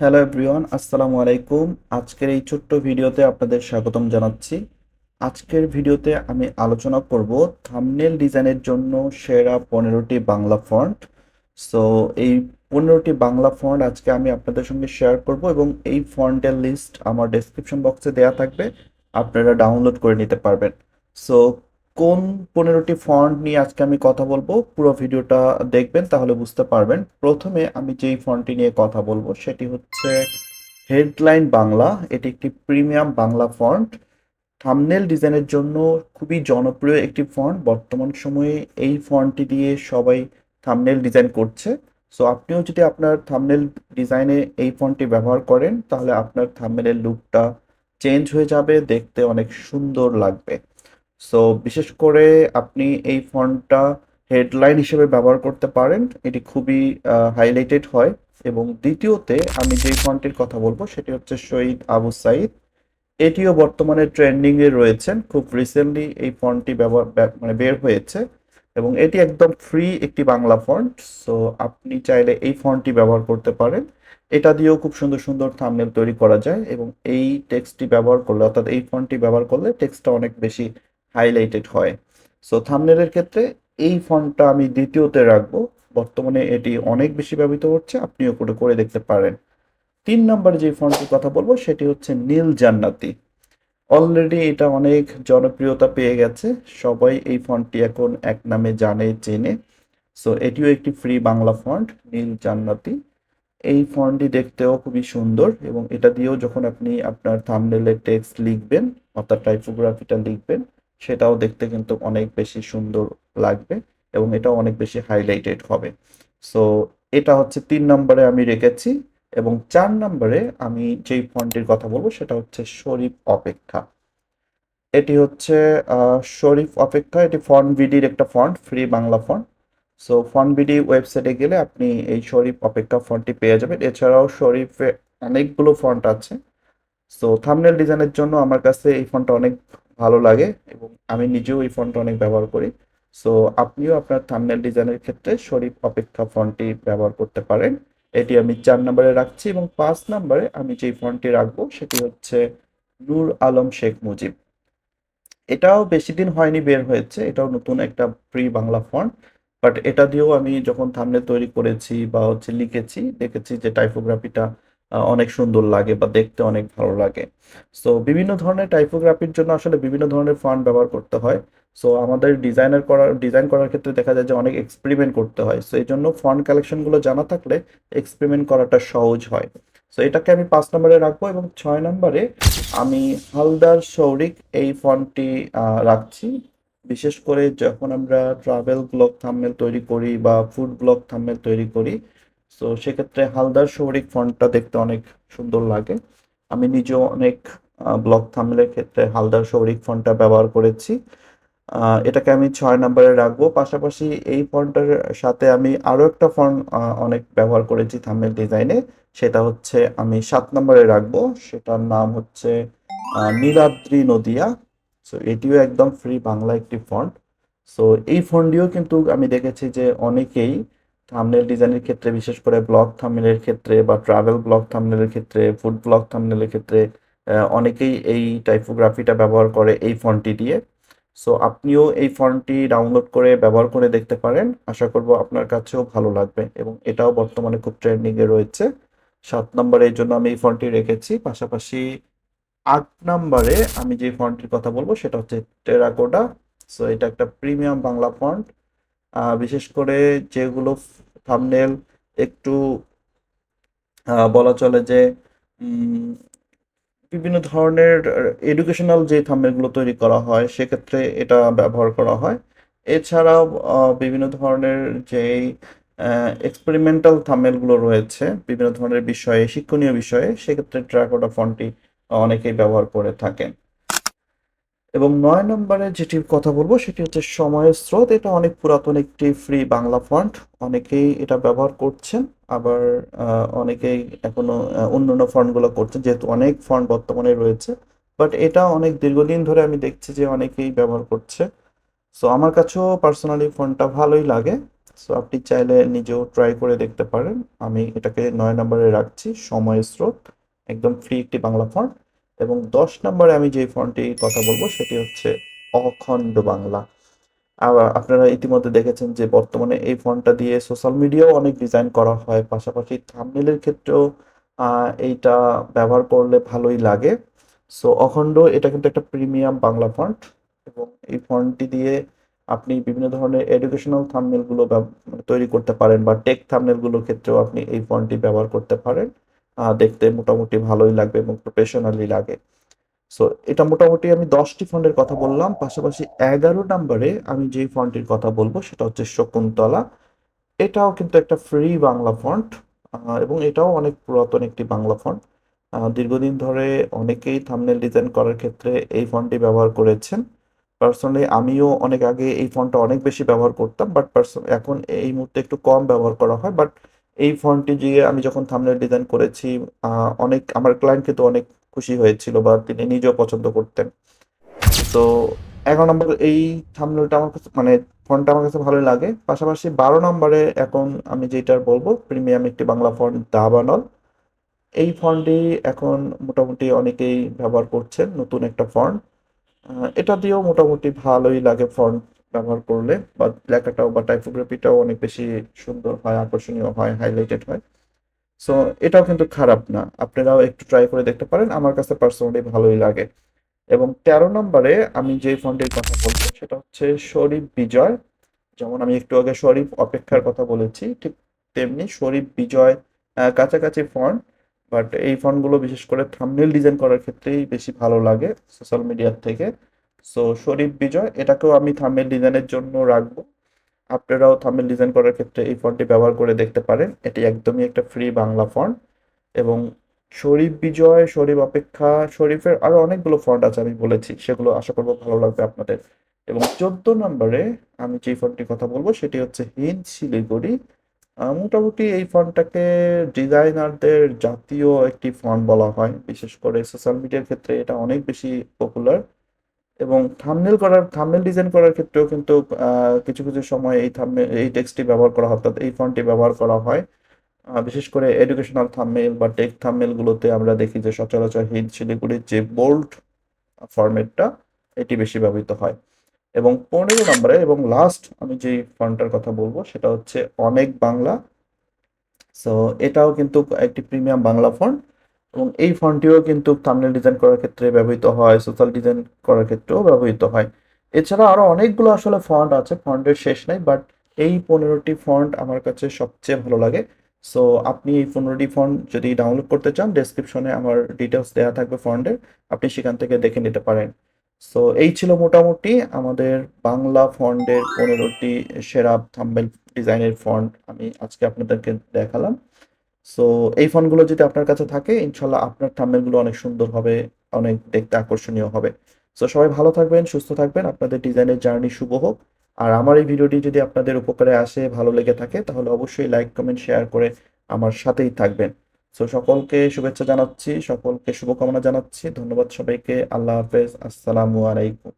Hello everyone আসসালামু আলাইকুম। আজকের এই ছোট্ট ভিডিওতে আপনাদের স্বাগতম জানাচ্ছি। আজকের ভিডিওতে আমি আলোচনা করব থাম্বনেল ডিজাইনের জন্য সেরা পনেরোটি বাংলা ফন্ট। সো এই পনেরোটি বাংলা ফন্ট আজকে আমি আপনাদের সঙ্গে শেয়ার করব এবং এই ফন্টের লিস্ট আমার ডেসক্রিপশন বক্সে দেওয়া থাকবে। আপনারা ডাউনলোড করে নিতে পারবেন। সো কোন পনেরোটি ফন্ট নিয়ে আজকে আমি কথা বলব, পুরো ভিডিওটা দেখবেন তাহলে বুঝতে পারবেন। প্রথমে আমি যেই ফন্টটি নিয়ে কথা বলব, সেটি হচ্ছে হেডলাইন বাংলা এটি একটি প্রিমিয়াম বাংলা ফন্ট থামনেল ডিজাইনের জন্য খুবই জনপ্রিয় একটি ফন্ট বর্তমান সময়ে এই ফন্টটি দিয়ে সবাই থামনেল ডিজাইন করছে। সো আপনিও যদি আপনার থামনেল ডিজাইনে এই ফন্টটি ব্যবহার করেন, তাহলে আপনার থামনেলের লুকটা চেঞ্জ হয়ে যাবে, দেখতে অনেক সুন্দর লাগবে। সো বিশেষ করে আপনি এই ফন্টটা হেডলাইন হিসেবে ব্যবহার করতে পারেন, এটি খুবই হাইলাইটেড হয়। এবং দ্বিতীয়তে আমি যেই ফন্টের কথা বলব, সেটি হচ্ছে শহীদ আবু সাইদ। এটিও বর্তমানে ট্রেন্ডিংয়ে রয়েছেন। খুব রিসেন্টলি এই ফন্টটি ব্যবহার মানে বের হয়েছে। এবং এটি একদম ফ্রি একটি বাংলা ফন্ট। সো আপনি চাইলে এই ফন্টটি ব্যবহার করতে পারেন। এটা দিয়েও খুব সুন্দর সুন্দর থাম্বনেল তৈরি করা যায়। এবং এই টেক্সটটি ব্যবহার করলে, অর্থাৎ এই ফন্টটি ব্যবহার করলে টেক্সটটা অনেক বেশি হাইলাইটেড হয়। সো থাম্বনেলের ক্ষেত্রে এই ফন্টটা আমি দ্বিতীয়তে রাখব। বর্তমানে এটি অনেক বেশি ব্যবহৃত হচ্ছে, আপনিও করে করে দেখতে পারেন। তিন নম্বরে যে ফন্টটির কথা বলব, সেটি হচ্ছে নীল জান্নাতি। অলরেডি এটা অনেক জনপ্রিয়তা পেয়ে গেছে। সবাই এই ফন্টটি এখন এক নামে জানে, চেনে। সো এটিও একটি ফ্রি বাংলা ফন্ট নীল জান্নাতি। এই ফন্টটি দেখতেও খুবই সুন্দর এবং এটা দিয়েও যখন আপনি আপনার থামনেলের টেক্সট লিখবেন অর্থাৎ টাইপোগ্রাফিটা লিখবেন সেটাও দেখতে কিন্তু অনেক বেশি সুন্দর লাগবে এবং এটাও অনেক বেশি হাইলাইটেড হবে। সো এটা হচ্ছে তিন নম্বরে আমি রেখেছি এবং চার নম্বরে আমি যেই ফন্টটির কথা বলব সেটা হচ্ছে শরীফ অপেক্ষা। এটি হচ্ছে শরীফ অপেক্ষা, এটি ফন্ট বিডির একটা font free Bangla font so font BD ওয়েবসাইটে গেলে আপনি এই শরীফ অপেক্ষা ফন্টটি পেয়ে যাবেন। এছাড়াও শরীফে অনেকগুলো ফন্ট আছে। সো থামনেল ডিজাইনের জন্য আমার কাছে এই ফন্টটা অনেক ভালো লাগে এবং আমি নিজেও এই ফন্টটা অনেক ব্যবহার করি। সো আপনিও আপনার থাম্বনেল ডিজাইনের ক্ষেত্রে শরীফ অপেক্ষা ফন্টটি ব্যবহার করতে পারেন। এটি আমি চার নম্বরে রাখছি এবং পাঁচ নম্বরে আমি যেই ফন্টটি রাখব সেটি হচ্ছে নূর আলম শেখ মুজিব। এটাও বেশি দিন হয়নি বের হয়েছে, এটাও নতুন একটা প্রি বাংলা ফন্ট বাট এটা দিয়েও আমি যখন থাম্বনেল তৈরি করেছি বা হচ্ছে লিখেছি, দেখেছি যে টাইপোগ্রাফিটা অনেক সুন্দর লাগে বা দেখতে অনেক ভালো লাগে। সো বিভিন্ন ধরনের টাইপোগ্রাফির জন্য আসলে বিভিন্ন ধরনের ফান্ড ব্যবহার করতে হয়। সো আমাদের ডিজাইনার করার ডিজাইন করার ক্ষেত্রে দেখা যায় যে অনেক এক্সপেরিমেন্ট করতে হয়। সো এই জন্য ফন্ট কালেকশনগুলো জানা থাকলে এক্সপেরিমেন্ট করাটা সহজ হয়। সো এটাকে আমি পাঁচ নম্বরে রাখব এবং ছয় নম্বরে আমি হালদার শৌরিক এই ফন্টটি রাখছি। বিশেষ করে যখন আমরা ট্রাভেল ব্লগ থাম্বনেল তৈরি করি বা ফুড ব্লগ থাম্বনেল তৈরি করি সো সেক্ষেত্রে হালদার শৌরিক ফন্টটা দেখতে অনেক সুন্দর লাগে। আমি নিজেও অনেক ব্লগ থাম্বনেলের ক্ষেত্রে হালদার শৌরিক ফন্টটা ব্যবহার করেছি। এটাকে আমি ছয় নম্বরে রাখব। পাশাপাশি এই ফন্টের সাথে আমি আরও একটা ফন্ট অনেক ব্যবহার করেছি থাম্বনেল ডিজাইনে সেটা হচ্ছে আমি সাত নম্বরে রাখব। সেটার নাম হচ্ছে নীলাদ্রি নদিয়া। সো এটিও একদম ফ্রি বাংলা একটি ফন্ট সো এই ফন্টটিও কিন্তু আমি দেখেছি যে অনেকেই থাম্বনেল ডিজাইনের ক্ষেত্রে, বিশেষ করে ব্লগ থাম্বনেলের ক্ষেত্রে বা ট্রাভেল ব্লগ থাম্বনেলের ক্ষেত্রে ফুড ব্লগ থাম্বনেলের ক্ষেত্রে অনেকেই এই টাইপোগ্রাফিটা ব্যবহার করে এই ফন্টটি দিয়ে। সো আপনিও এই ফন্টটি ডাউনলোড করে ব্যবহার করে দেখতে পারেন। আশা করব আপনার কাছেও ভালো লাগবে এবং এটাও বর্তমানে খুব ট্রেন্ডিংয়ে রয়েছে। সাত নম্বরে এই জন্য আমি এই ফন্টটি রেখেছি। পাশাপাশি আট নম্বরে আমি যে ফন্টটির কথা বলব, সেটা হচ্ছে টেরাকোটা সো এটা একটা প্রিমিয়াম বাংলা ফন্ট বিশেষ করে যেগুলো থাম্বনেল একটু বলা চলে যে বিভিন্ন ধরনের এডুকেশনাল যে থাম্বনেলগুলো তৈরি করা হয়, সেক্ষেত্রে এটা ব্যবহার করা হয়। এছাড়াও বিভিন্ন ধরনের যেই এক্সপেরিমেন্টাল থাম্বনেলগুলো রয়েছে, বিভিন্ন ধরনের বিষয়ে, শিক্ষণীয় বিষয়ে, সেক্ষেত্রে ট্রাকোটা ফন্টটি অনেকেই ব্যবহার করে থাকেন। এবং নয় নম্বরে যেটির কথা বলব, সেটি হচ্ছে সময়ের স্রোত। এটা অনেক পুরাতন একটি ফ্রি বাংলা ফন্ট অনেকেই এটা ব্যবহার করছেন, আবার অনেকেই এখনও অন্যান্য ফন্টগুলো করছেন, যেহেতু অনেক ফন্ট বর্তমানে রয়েছে। বাট এটা অনেক দীর্ঘদিন ধরে আমি দেখছি যে অনেকেই ব্যবহার করছে। সো আমার কাছেও পার্সোনালি ফন্টটা ভালোই লাগে। সো আপনি চাইলে নিজেও ট্রাই করে দেখতে পারেন। আমি এটাকে নয় নম্বরে রাখছি সময় স্রোত। একদম ফ্রি একটি বাংলা ফন্ট এবং দশ নম্বরে আমি যে ফন্টটির কথা বলব সেটি হচ্ছে অখণ্ড বাংলা। আবার আপনারা ইতিমধ্যে দেখেছেন যে বর্তমানে এই ফন্টটা দিয়ে সোশ্যাল মিডিয়াও অনেক ডিজাইন করা হয়। পাশাপাশি থাম্বনেলের ক্ষেত্রেও এইটা ব্যবহার করলে ভালোই লাগে। সো অখণ্ড এটা কিন্তু একটা প্রিমিয়াম বাংলা ফন্ট এবং এই ফন্টটি দিয়ে আপনি বিভিন্ন ধরনের এডুকেশনাল মানে তৈরি করতে পারেন বা টেক থাম্বনেলগুলোর ক্ষেত্রেও আপনি এই ফন্টটি ব্যবহার করতে পারেন। দেখতে মোটামুটি ভালোই লাগবে এবং প্রফেশনালি লাগে। সো এটা মোটামুটি আমি দশটি ফন্টের কথা বললাম, পাশাপাশি এগারো নম্বরে আমি যে ফন্টটির কথা বলব সেটা হচ্ছে শকুন্তলা। এটাও কিন্তু একটা ফ্রি বাংলা ফন্ট এবং এটাও অনেক পুরাতন একটি বাংলা ফন্ট দীর্ঘদিন ধরে অনেকেই থাম্বনেল ডিজাইন করার ক্ষেত্রে এই ফন্টটি ব্যবহার করেছেন। পার্সোনালি আমিও অনেক আগে এই ফন্টটা অনেক বেশি ব্যবহার করতাম বাট পার্সন এখন এই মুহূর্তে একটু কম ব্যবহার করা হয় বাট এই ফন্টটি দিয়ে আমি যখন থাম্বনেল ডিজাইন করেছি অনেক, আমার ক্লায়েন্ট কিন্তু অনেক খুশি হয়েছিল বা তিনি নিজেও পছন্দ করতেন। তো এগারো নম্বর এই থাম্বনেলটা আমার কাছে মানে ফন্টটা আমার কাছে ভালোই লাগে। পাশাপাশি বারো নম্বরে এখন আমি যেটার বলব প্রিমিয়াম একটি বাংলা ফন্ট দাবানল এই ফন্টটি এখন মোটামুটি অনেকেই ব্যবহার করছেন, নতুন একটা ফন্ট এটা দিয়েও মোটামুটি ভালোই লাগে ফন্ট ব্যবহার করলে বা লেখাটাও বা টাইপোগ্রাফিটাও অনেক বেশি সুন্দর হয়, আকর্ষণীয় হয় হাইলাইটেড হয়। সো এটাও কিন্তু খারাপ না। আপনারাও একটু ট্রাই করে দেখতে পারেন। আমার কাছে পার্সোনালি ভালোই লাগে। এবং তেরো নম্বরে আমি যে ফন্টের কথা বলব সেটা হচ্ছে শরীফ বিজয়। যেমন আমি একটু আগে শরীফ অপেক্ষার কথা বলেছি, ঠিক তেমনি শরীফ বিজয় কাছাকাছি ফন্ট বাট এই ফন্টগুলো বিশেষ করে থাম্বনেল ডিজাইন করার ক্ষেত্রেই বেশি ভালো লাগে সোশ্যাল মিডিয়ার থেকে। সো শরীফ বিজয় এটাকেও আমি থামেল ডিজাইনের জন্য রাখব। আপনারাও থামেল ডিজাইন করার ক্ষেত্রে এই ফন্টটি ব্যবহার করে দেখতে পারেন। এটি একদমই একটা ফ্রি বাংলা ফন্ট এবং শরীফ বিজয় শরীফ অপেক্ষা শরীফের আরও অনেকগুলো ফন্ট আছে আমি বলেছি। সেগুলো আশা করব ভালো লাগবে আপনাদের। এবং চোদ্দ নম্বরে আমি যে ফন্টটির কথা বলব, সেটি হচ্ছে হিন্দ শিলিগুড়ি মোটামুটি এই ফন্টটাকে ডিজাইনারদের জাতীয় একটি ফন্ট বলা হয়। বিশেষ করে সোশ্যাল মিডিয়ার ক্ষেত্রে এটা অনেক বেশি পপুলার এবং থাম্বনেল করার থাম্বনেল ডিজাইন করার ক্ষেত্রেও কিন্তু কিছু কিছু সময় এই থাম্বনেল এই টেক্সটটি ব্যবহার করা হয়, অর্থাৎ এই ফন্টটি ব্যবহার করা হয়। বিশেষ করে এডুকেশনাল থাম্বনেল বা টেক থাম্বনেলগুলোতে আমরা দেখি যে সচরাচর হিন্দ শিলিগুড়ির যে বোল্ড ফরম্যাটটা এটি বেশি ব্যবহৃত হয়। এবং পনেরো নম্বরে এবং লাস্ট আমি যে ফন্টটার কথা বলব, সেটা হচ্ছে অনেক বাংলা। সো এটাও কিন্তু একটি প্রিমিয়াম বাংলা ফন্ট এবং এই ফন্টটিও কিন্তু থাম্বনেল ডিজাইন করার ক্ষেত্রে ব্যবহৃত হয় সোশ্যাল ডিজাইন করার ক্ষেত্রেও ব্যবহৃত হয়। এছাড়া আরও অনেকগুলো আসলে ফন্ট আছে ফন্টের শেষ নাই বাট এই পনেরোটি ফন্ট আমার কাছে সবচেয়ে ভালো লাগে। সো আপনি এই পনেরোটি ফন্ট যদি ডাউনলোড করতে চান ডেসক্রিপশনে আমার ডিটেলস দেওয়া থাকবে ফন্টের, আপনি সেখান থেকে দেখে নিতে পারেন। সো এই ছিল মোটামুটি আমাদের বাংলা ফন্টের পনেরোটি সেরা থাম্বনেল ডিজাইনের ফন্ট আমি আজকে আপনাদেরকে দেখালাম। সো এই ফন্টগুলো যদি আপনার কাছে থাকে, ইনশাল্লাহ আপনার থাম্বনেলগুলো অনেক সুন্দর হবে, অনেক দেখতে আকর্ষণীয় হবে। সো সবাই ভালো থাকবেন, সুস্থ থাকবেন, আপনাদের ডিজাইনের জার্নি শুভ হোক। আর আমার এই ভিডিওটি যদি আপনাদের উপকারে আসে, ভালো লেগে থাকে, তাহলে অবশ্যই লাইক কমেন্ট শেয়ার করে আমার সাথেই থাকবেন। সো সকলকে শুভেচ্ছা জানাচ্ছি, সকলকে শুভকামনা জানাচ্ছি। ধন্যবাদ সবাইকে, আল্লাহ হাফেজ, আসসালামু আলাইকুম।